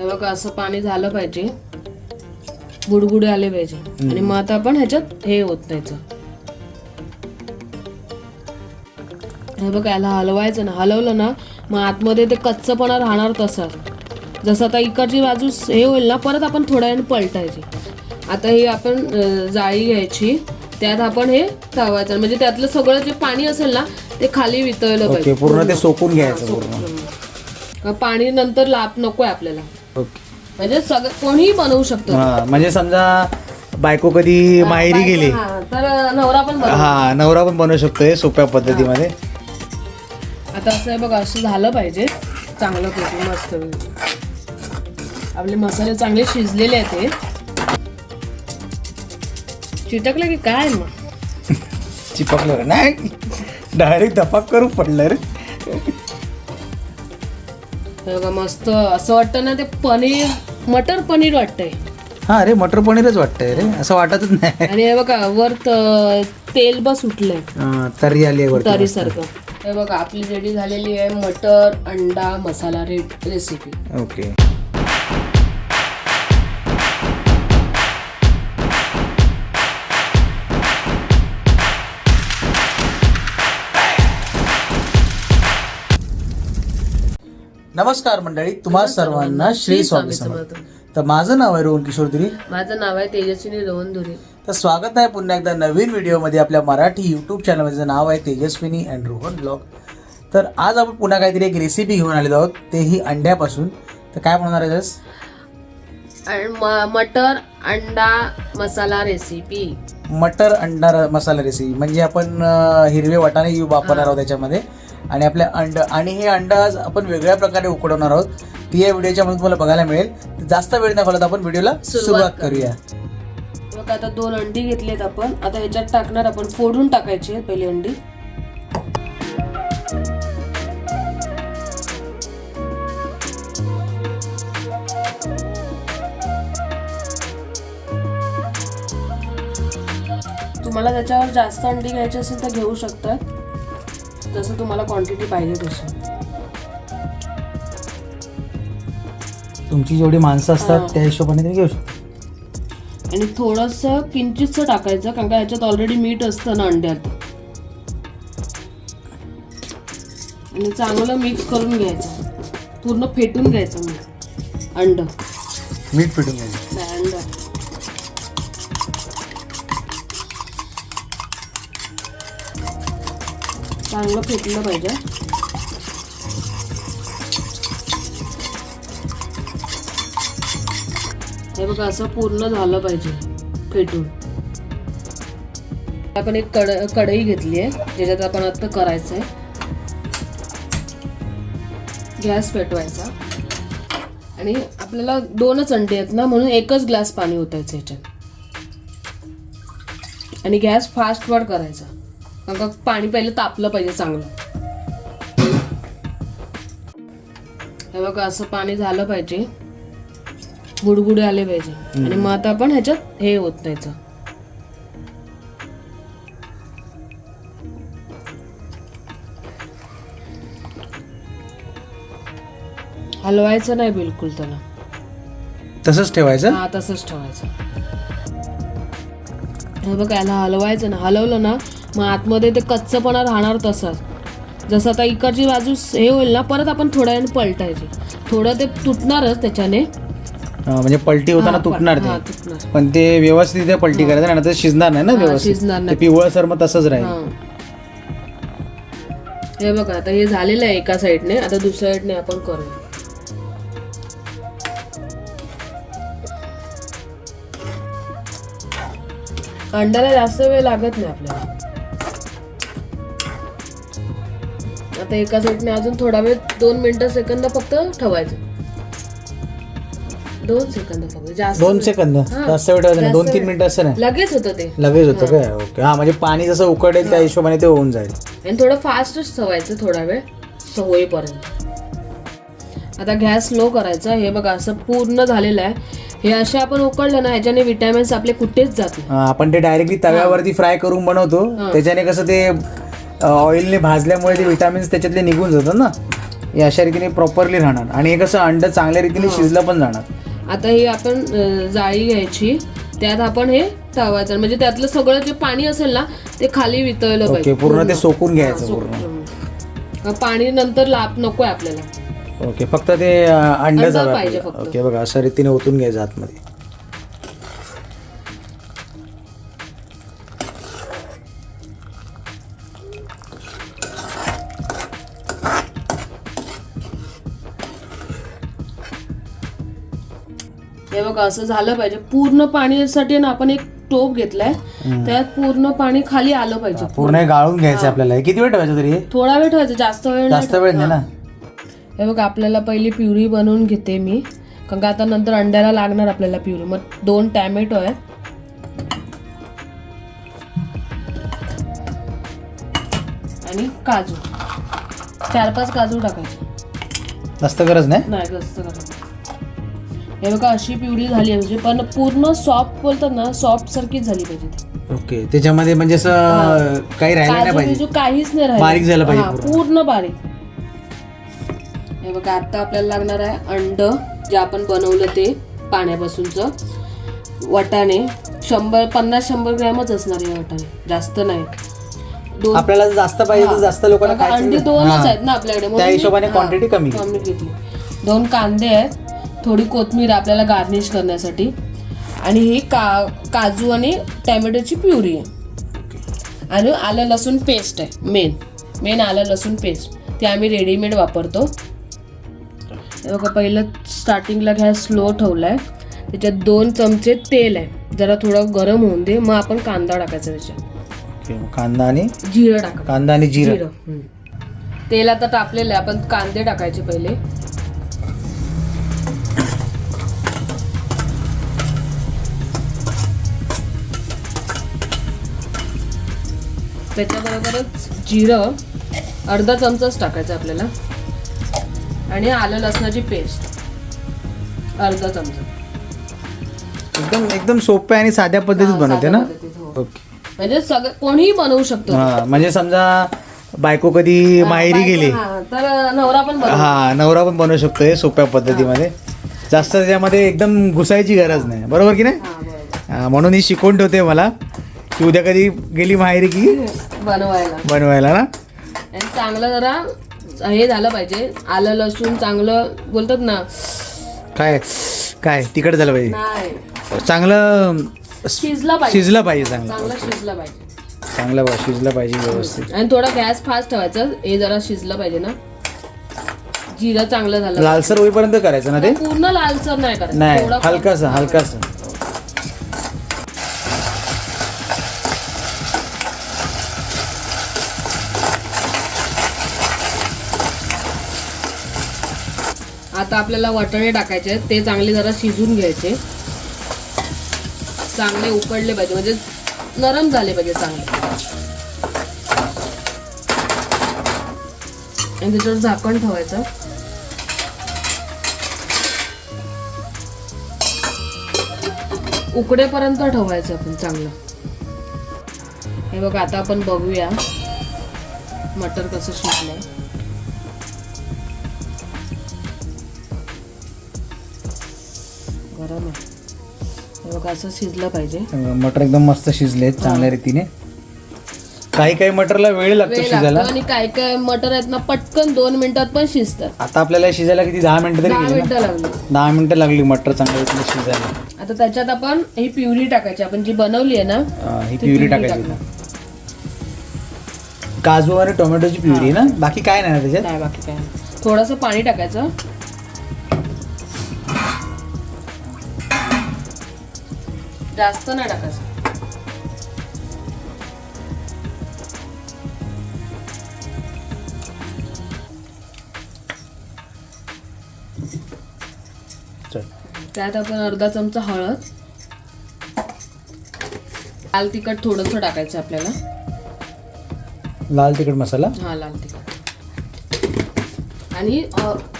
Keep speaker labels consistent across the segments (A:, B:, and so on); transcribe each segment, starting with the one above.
A: हे बघा असं पाणी झालं पाहिजे. बुडबुडे आले पाहिजे. आणि मग आता आपण ह्याच्यात हे होत त्याचं हे बघा याला हलवायचं ना. हलवलं ना मग आतमध्ये ते कच्चपणा राहणार तसंच जसं आता इकडची बाजू हे होईल ना परत आपण थोड्या वेळाने पलटायची. आता ही आपण जाळी घ्यायची. त्यात आपण हे ठेवायचं. म्हणजे त्यातलं सगळं जे पाणी असेल ना ते खाली वितळलं पाहिजे.
B: पूर्ण ते सोकून घ्यायचं.
A: पाणी नंतर लाप नकोय आपल्याला.
B: ओके.
A: म्हणजे सगळं कोणीही बनवू शकतो.
B: हा म्हणजे समजा बायको कधी माहेरी गेली.
A: हा, तर नवरा पण बनवू.
B: हा नवरा पण बनवू शकतोय सोप्या पद्धतीमध्ये.
A: आता असं आहे बघा असं झालं पाहिजे. चांगलं पैकी मस्त. आपले मसाले चांगले शिजलेले आहेत हे. चिटकलं की काय मग?
B: चिपकलं रे नाही. डायरेक्ट धपाक करू पडलं रे.
A: बघा मस्त असं वाटतं ना ते पनीर मटर पनीर वाटतंय.
B: हा अरे मटर पनीरच वाटतंय रे. असं वाटतच नाही.
A: आणि हे बघा वर त- तेल बस सुटलंय.
B: हा, तर्री आली आहे वरती
A: तरी सारखं. हे बघा आपली रेडी झालेली आहे मटर अंडा मसाला रेड रेसिपी
B: ओके नमस्कार मंडळी तुम्हा सर्वांना श्री स्वामी समर्थ. तर माझं नाव आहे रोहन किशोर दुरी.
A: माझं नाव आहे तेजस्विनी रोहन धुरी
B: तर स्वागत आहे पुन्हा एकदा नवीन व्हिडिओमध्ये आपल्या मराठी यूट्यूब चॅनलमध्ये नाव आहे तेजस्विनी अँड रोहन ब्लॉग तर आज आपण पुन्हा काहीतरी एक रेसिपी घेऊन आलेलो आहोत तेही अंड्यापासून. तर काय म्हणणार आहे जस?
A: मटर अंडा मसाला रेसिपी
B: मटर अंडा मसाला रेसिपी म्हणजे आपण हिरवे वाटाणे वापरणार आहोत त्याच्यामध्ये. आणि आपल्या अंड आणि हे अंड आज आपण वेगळ्या प्रकारे उकडवणार आहोत. ती या व्हिडिओच्या मध्ये तुम्हाला बघायला मिळेल. जास्त वेळ न घालवता आपण व्हिडिओला
A: सुरुवात
B: करूया.
A: मग आता दोन अंडी घेतलीत आपण. आता ह्याच्यात टाकणार आपण फोडून टाकायची पहिली अंडी. तुम्हाला त्याच्यावर जास्त अंडी घ्यायची असेल तर घेऊ शकता जसं तुम्हाला क्वांटिटी पाहिजे तशी.
B: तुमची जेवढी माणसं असतात. त्या हिशोबाने तुम्ही घेऊ शकता.
A: आणि थोडंसं किंचितचं टाकायचं कारण का ह्याच्यात ऑलरेडी मीठ असतं ना अंड्यात. आणि चांगलं मिक्स करून घ्यायचं. पूर्ण फेटून घ्यायचं मग अंड.
B: मीठ पिटून घ्यायचं
A: नाही अंड चांगलं फेटलं पाहिजे. हे बघा असं पूर्ण झालं पाहिजे फेटून. आपण एक कड कढई घेतली आहे ज्याच्यात आपण आता करायचं आहे. गॅस पेटवायचा. आणि आपल्याला दोनच अंडे आहेत ना म्हणून एकच ग्लास पाणी ओतायचं ह्याच्यात आणि गॅस फास्ट वर करायचा. का पाणी पहिलं तापलं पाहिजे चांगलं. हे बघा असं पाणी झालं पाहिजे. बुडबुडे आले पाहिजे. आणि मग आता आपण ह्याच्यात हे ओतायचं हलवायचं नाही बिलकुल त्याला.
B: तसंच ठेवायचं?
A: हा तसंच ठेवायचं. हे बघा याला हलवायचं ना. हलवलं ना मग आतमध्ये ते कच्चपणा राहणार तसंच. जसं आता इकडची बाजू हे होईल ना परत आपण थोड्या वेळाने पलटायची. थोडं ते तुटणारच त्याच्याने.
B: म्हणजे पलटी होताना तुटणार ते. पण ते व्यवस्थित पलटी करायचं तर शिजणार नाही ना व्यवस्थित.
A: शिजणार
B: ते
A: नाही.
B: पिवळं सर मग तसंच राहील.
A: हा. हे बघा आता हे झालेलं आहे एका साईडने आता दुसऱ्या साईडने आपण करूया. अंड्याला जास्त वेळ लागत नाही आपल्याला. आता एका साईडने अजून थोडा वेळ दोन मिनिटं सेकंद फक्त ठेवायचं. दोन सेकंद फक्त जास्त
B: दोन सेकंद
A: हा,
B: जास्त वेळ ठेवायचं नाही. दोन तीन. मिनिटं असं नाही.
A: लगेच होतं ते.
B: लगेच होतं काय? ओके. हा म्हणजे पाणी जसं उकळेल त्या हिशोबाने ते होऊन जाईल.
A: आणि थोडं फास्टच ठेवायचं थोडा वेळ होईपर्यंत. आता गॅस स्लो करायचा हे बघा असं पूर्ण झालेलं आहे. हे असे आपण उकळलं ना ह्याच्याने विटॅमिन्स आपले कुठेच जात नाही.
B: हा, आपण ते डायरेक्टली तव्यावरती फ्राय करून बनवतो. त्याच्याने कसं ते ऑइलने भाजल्यामुळे ते विटामिन्स त्याच्यातले निघून जातात ना. हे अशा रीतीने प्रॉपरली राहणार. आणि हे कसं अंड चांगल्या रीतीने शिजलं पण जाणार.
A: आता ही आपण जाळी घ्यायची. त्यात आपण हे ठेवायचं म्हणजे त्यातलं सगळं जे पाणी असेल ना ते खाली वितळलं पाहिजे.
B: पूर्ण ते सोकून घ्यायचं
A: हा,
B: पूर्ण.
A: पाणी नंतर लाप नकोय आपल्याला.
B: ओके फक्त ते अंड
A: पाहिजे.
B: ओके बघा अशा रीतीने ओतून घ्यायचं आतमध्ये.
A: बघा असं झालं पाहिजे. पूर्ण पाण्यासाठी ना आपण एक टोप घेतलाय. त्यात पूर्ण पाणी खाली आलं पाहिजे.
B: पूर्ण गाळून घ्यायचं आपल्याला. किती वेळ ठेवायचं तरी?
A: थोडा वेळ ठेवायचा जास्त वेळ
B: जास्त वेळ नाही ना?
A: हे बघा आपल्याला पहिली प्युरी बनवून घेते मी. कारण का आता नंतर अंड्याला लागणार आपल्याला प्युरी. मग दोन टॅमॅटो आहेत. आणि काजू. चार पाच काजू टाकायचे.
B: जास्त गरज नाही?
A: नाही जास्त करायचं हे बघा अशी पिवळी झाली म्हणजे पण पूर्ण सॉफ्ट बोलतात ना सॉफ्ट सारखीच झाली पाहिजे.
B: ओके त्याच्यामध्ये म्हणजे असं काही राहिलं नाही
A: काजू
B: पाहिजे.
A: बिजू काहीच नाही राहिलं.
B: बारीक झालं पाहिजे
A: हा,
B: पूर्ण.
A: पूर्ण बारीक. हे बघा आता आपल्याला लागणार आहे अंड जे आपण बनवलं ते पाण्यापासूनच. वटाणे शंभर पन्नास शंभर ग्रॅमच असणार आहे वटाणे. जास्त नाही. दोन
B: आपल्याला जास्त पाहिजे तर जास्त लोकांना
A: अंडी. दोनच. आहेत ना आपल्याकडे. म्हणून
B: त्या
A: मी-
B: हिशोबाने
A: हा,
B: quantity कमी.
A: कमी घेतली. दोन कांदे आहेत. थोडी कोथिंबीर आपल्याला गार्निश करण्यासाठी. आणि ही का काजू आणि टॅमॅटोची प्युरी आहे. आणि आलं लसूण पेस्ट आहे मेन मेन आलं लसूण पेस्ट ती आम्ही रेडीमेड वापरतो. बघा पहिलं स्टार्टिंगला गॅस स्लो ठेवला आहे त्याच्यात दोन चमचे तेल आहे. जरा थोडं गरम होऊन दे मग आपण कांदा टाकायचा त्याच्यात.
B: कांदा आणि?
A: जिरं टाका.
B: कांदा आणि जिरं.
A: तेल आता तापलेलं आहे आपण कांदे टाकायचे पहिले. त्याच्याबरोबरच जिरं अर्धा चमचाच टाकायचं आपल्याला. आणि आलं लसणाची पेस्ट. अर्धा चमचा.
B: एकदम एकदम सोप्या आणि साध्या पद्धतीत बनवते ना?
A: हो.
B: ओके.
A: म्हणजे सगळं कोणीही बनवू शकतो.
B: हा म्हणजे समजा बायको कधी माहेरी गेली.
A: हा, तर नवरा पण बनवू
B: हा नवरा पण बनवू शकतो हे सोप्या पद्धतीमध्ये. जास्त त्याच्यामध्ये एकदम घुसायची गरज नाही. बरोबर की नाही?
A: हा, बरोबर.
B: हा, म्हणून ही शिकवून ठेवते मला. की उद्या कधी गेली माहेरी की?
A: बनवायला.
B: बनवायला ना?
A: आणि चांगलं जरा हे झालं पाहिजे. आलं लसूण चांगलं बोलतात ना.
B: काय? काय? तिकट झालं पाहिजे.
A: नाही.
B: चांगलं
A: शिजला पाहिजे.
B: शिजलं पाहिजे चांगलं.
A: चांगलं शिजलं पाहिजे.
B: चांगलं बा- शिजलं पाहिजे व्यवस्थित.
A: आणि थोडा गॅस फास्ट ठेवायचा. हे जरा शिजलं पाहिजे ना. जिरं चांगलं झालं
B: लालसर होईपर्यंत करायचं ना ते?
A: पूर्ण लालसर नाही करायचं.
B: नाही
A: थोडं
B: हलकासा हलकासा.
A: आता आपल्याला वाटाणे टाकायचे आहेत. ते चांगले जरा शिजून घ्यायचे. चांगले उकडले पाहिजे. म्हणजे नरम झाले पाहिजे चांगले. आणि त्याच्यावर झाकण ठेवायचं. उकडेपर्यंत ठेवायचं आपण चांगलं. हे बघा आता आपण बघूया मटर कसं शिजलंय. गरम आहे. हे बघा असं शिजलं पाहिजे.
B: मटर एकदम मस्त शिजले चांगल्या रीतीने. काही काही मटरला वेळ लागतो
A: वेळ
B: शिजायला.
A: आणि काय काय मटर आहेत ना पटकन दोन मिनिटात पण शिजतात.
B: आता आपल्याला शिजायला किती दहा मिनिटं तरी
A: दहा
B: गेली ना?
A: मिनिटं लागली.
B: दहा मिनिटं लागली मटर चांगल्या रीतीने शिजायला.
A: आता त्याच्यात आपण ही प्युरी टाकायची आपण जी बनवली आहे ना
B: अं, ही
A: ती
B: प्युरी
A: प्युरी
B: टाकायची काजू आणि टोमॅटोची प्युरी ना? बाकी काय नाही ना त्याच्यात?
A: नाही बाकी काय थोडस पाणी टाकायचं. जास्त नाही टाकायचं. त्यात आपण अर्धा चमचा हळद. लाल तिखट थोडंसं टाकायचं आपल्याला.
B: लाल तिखट मसाला?
A: हा लाल तिखट. आणि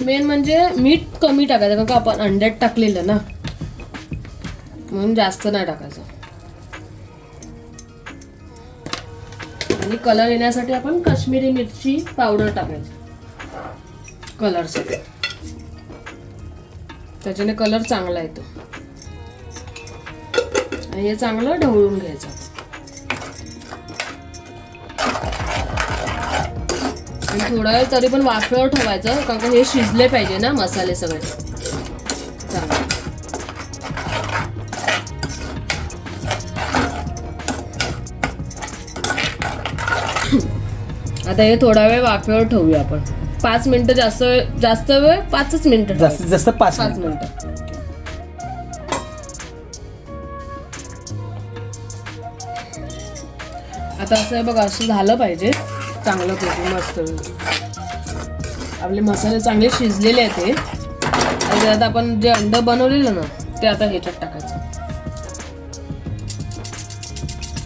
A: मेन म्हणजे मीठ कमी टाकायचं कारण का आपण अंड्यात टाकलेलं ना. म्हणून जास्त नाही टाकायचं. आणि कलर येण्यासाठी आपण काश्मीरी मिरची पावडर टाकायची. कलरसाठी त्याच्याने कलर चांगला येतो. आणि हे चांगलं ढवळून घ्यायचं. आणि थोडा वेळ तरी पण वाफेवर ठेवायचं कारण हे शिजले पाहिजे ना मसाले सगळे. आता हे थोडा वेळ वाफेवर ठेवूया आपण. पाच मिनिटं जास्त वेळ जास्त वेळ पाचच मिनिटं
B: जास्तीत जास्त पाच
A: पाच
B: मिनिट.
A: मिनिटं. आता असं बघा असं झालं पाहिजे. चांगलं पैकी मस्त. आपले मसाले चांगले शिजलेले आहेत ते आणि त्यात आपण जे अंड बनवलेलं ना ते आता ह्याच्यात टाकायचं.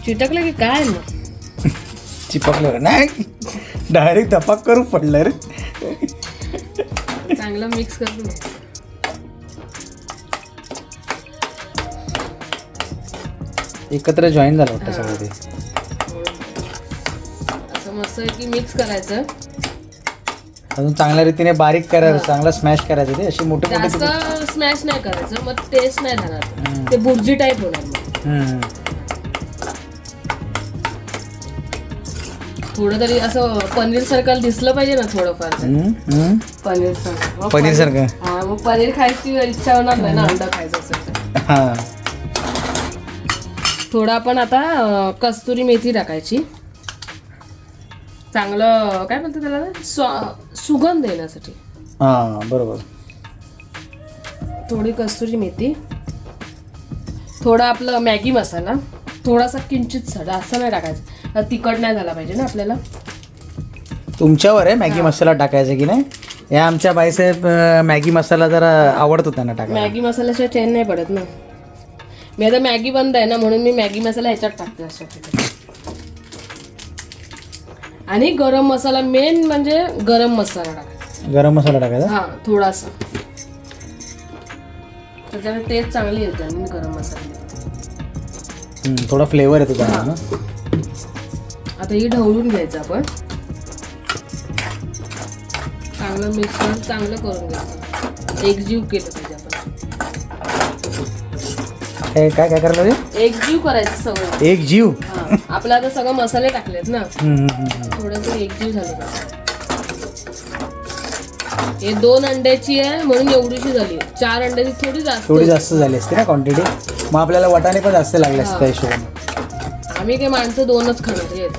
A: चिटकलं की काय मग?
B: चिपकलं रे. नाही डायरेक्ट धपाक करू पडलं रे.
A: चांगलं मिक्स करून. घ्यायचं.
B: एकत्र जॉईन झालं वाटतं सगळं ते.
A: असं मस्त की मिक्स करायचं.
B: अजून चांगल्या रीतीने बारीक करायचं चांगला स्मॅश करायचं ते. अशी मोठे मोठे
A: जास्त
B: तुकडे
A: स्मॅश नाही करायचं मग टेस्ट नाही राहणार. ते बुर्जी टाईप होणार मग.
B: हम्म.
A: थोडं तरी असं पनीर सारखं दिसलं पाहिजे ना थोडंफार.
B: हम्म, हम्म.
A: पनीर सारखं. मग
B: पनीर सारखं.
A: हा मग पनीर खायची इच्छा होणार नाही ना अंडा खायचं असेल तर.
B: हा.
A: थोडं आपण आता अं, कस्तुरी मेथी टाकायची. चांगलं काय म्हणतात त्याला? स्वा- सुगंध येण्यासाठी.
B: हा बरोबर.
A: थोडी कस्तुरी मेथी. थोडा आपलं मॅगी मसाला. थोडासा किंचित जास्त नाही टाकायचं. तिखट नाही झाला पाहिजे ना आपल्याला?
B: तुमच्यावर आहे मॅगी मसाला टाकायचा की नाही? या आमच्या बाईसाहेब मॅगी मसाला जरा आवडतो त्यांना टाकायला.
A: मॅगी मसाल्याशिवाय चेन नाही पडत ना. मी आता मॅगी बंद आहे ना म्हणून मी मॅगी मसाला ह्याच्यात टाकते अशा प्रकारे. आणि गरम मसाला मेन म्हणजे गरम मसाला टाकायचा.
B: गरम मसाला टाकायचा?
A: हा थोडासा. त्याच्याने टेस्ट चांगली येते आणि गरम मसाला.
B: हम्म, थोडा फ्लेवर येतो त्याला ना?
A: आता ही ढवळून घ्यायचं आपण. चांगलं मिश्रण चांगलं करून घ्यायचं. एकजीव केलं पाहिजे आपण.
B: काय काय करायला पाहिजे?
A: एकजीव करायचं सगळं.
B: एक जीव?
A: हा आपलं आता सगळं मसाले टाकलेत ना.
B: हम्म, हम्म, हम्म.
A: थोडंसं एकजीव झालं पाहिजे. हे दोन अंड्याची आहे म्हणून एवढीशी झाली. चार अंड्याची थोडी जास्त.
B: थोडी. जास्त झाली असते ना क्वांटिटी मग आपल्याला वाटाणे पण जास्त लागले असते त्या हिशोबाने.
A: आम्ही काही माणसं दोनच खाणार आहेत.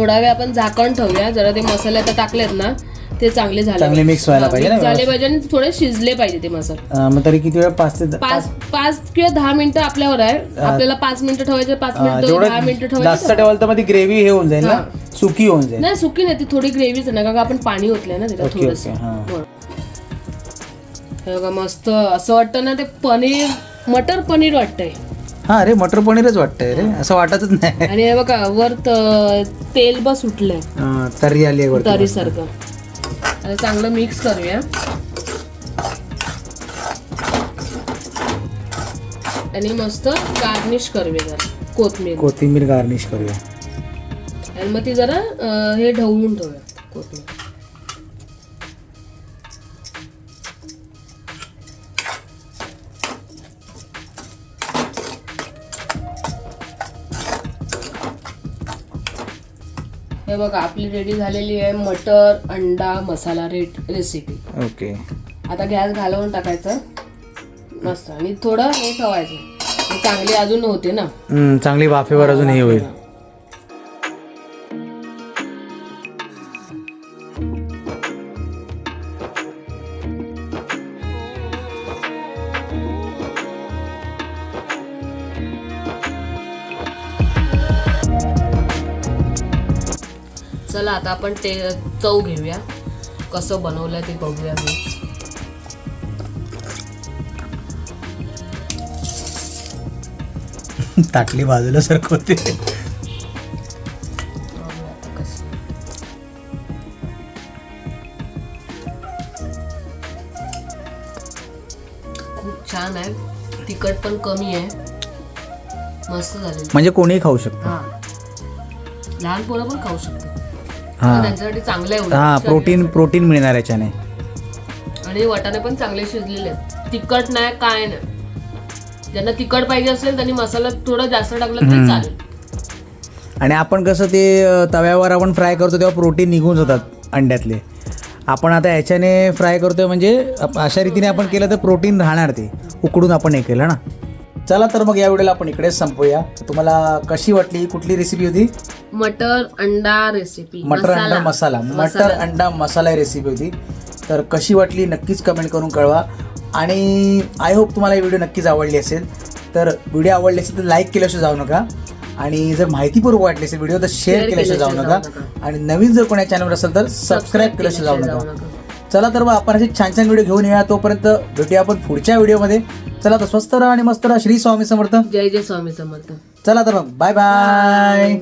A: थोडा वेळ आपण झाकण ठेवूया. जरा ते मसाले आता टाकलेत ना ते चांगले झाले
B: चांगले mix व्हायला
A: हा,
B: पाहिजे
A: mix
B: ना
A: झाले पाहिजे आणि थोडे शिजले पाहिजे ते मसाले.
B: अं, मग तरी किती वेळ? पाच ते द-
A: पाच पाच किंवा दहा मिनिटं आपल्यावर आहे. आपल्याला पाच मिनिटं ठेवायचे पाच
B: अं,
A: मिनिटं दहा मिनिटं
B: जेवढं जास्त
A: ठेवायचे
B: ठेवाल तर मग ती ग्रेव्ही हे होऊन जाईल ना? सुकी होऊन जाईल.
A: नाही सुकी नाही ती थोडी ग्रेव्हीच ना कारण का आपण पाणी ओतलंय ना त्याच्यात
B: ओके
A: थोडस.
B: ओके हा.
A: मस्त. असं वाटतं ना ते पनीर मटर पनीर वाटतंय.
B: हा अरे मटर पनीरच वाटतंय रे. असं वाटतच नाही.
A: आणि हे बघा वर त- तेल बस सुटलंय
B: अं, तर्री आली आहे वरती
A: तरी सारखं. आता चांगलं मिक्स करूया. आणि मस्त गार्निश करूया जरा कोथमीर
B: कोथिंबीर गार्निश करूया.
A: आणि मग ती जरा अं, हे ढवळून ठेवूया कोथमीर हे बघा आपली रेडी झालेली आहे मटर अंडा मसाला रेट रेसिपी
B: ओके
A: आता गॅस घालवून टाकायचं. मस्त. आणि थोडं हे ठेवायचं. चांगली अजून होते ना?
B: हम्म, चांगली वाफेवर अजून हे होईल.
A: चला आता आपण ते चव घेऊया. कसं बनवलं ते बघूया मी.
B: ताटली बाजूला सरकवते.
A: खूप छान आहे. तिखट पण कमी आहे. मस्त झालेलं.
B: म्हणजे कोणीही खाऊ शकतो.
A: हा. लहान पोरं पण खाऊ शकतात.
B: हा.
A: त्यांच्यासाठी चांगलं आहे उलट.
B: हा प्रोटीन प्रोटीन मिळणार याच्याने.
A: आणि वाटाणे पण चांगले शिजलेले आहेत. तिखट नाही काय नाही. ज्यांना तिखट पाहिजे असेल त्यांनी मसाला थोडा जास्त टाकला तरी चालेल.
B: आणि आपण कसं ते अ, तव्यावर आपण फ्राय करतो तेव्हा प्रोटीन निघून जातात अंड्यातले. आपण आता ह्याच्याने फ्राय करतोय म्हणजे अप- अशा रीतीने आपण केलं तर प्रोटीन राहणार ते. उकडून आपण हे केलं ना. चला तर मग या व्हिडिओला आपण इकडेच संपूया. तुम्हाला कशी वाटली? कुठली रेसिपी होती?
A: मटर अंडा रेसिपी
B: मटर अंडा मसाला. मटर अंडा मसाला ही रेसिपी होती. तर कशी वाटली? नक्कीच कमेंट करून कळवा. आणि आय होप तुम्हाला ही व्हिडिओ नक्कीच आवडली असेल. तर व्हिडिओ आवडली असेल तर लाईक केल्याशिवाय जाऊ नका. आणि जर माहितीपूर्वक वाटली असेल व्हिडिओ तर शेअर केल्याशिवाय जाऊ नका. आणि नवीन जर कोणा चॅनलवर असेल तर सबस्क्राईब केल्याशिवाय जाऊ नका. चला तर मग आपण असे छान छान व्हिडिओ घेऊन येऊया. तोपर्यंत भेटूया आपण पुढच्या व्हिडिओमध्ये चला तर स्वस्त राहा आणि मस्त राहा. श्री स्वामी समर्थ.
A: जय जय स्वामी समर्थ.
B: चला तर मग. Bye bye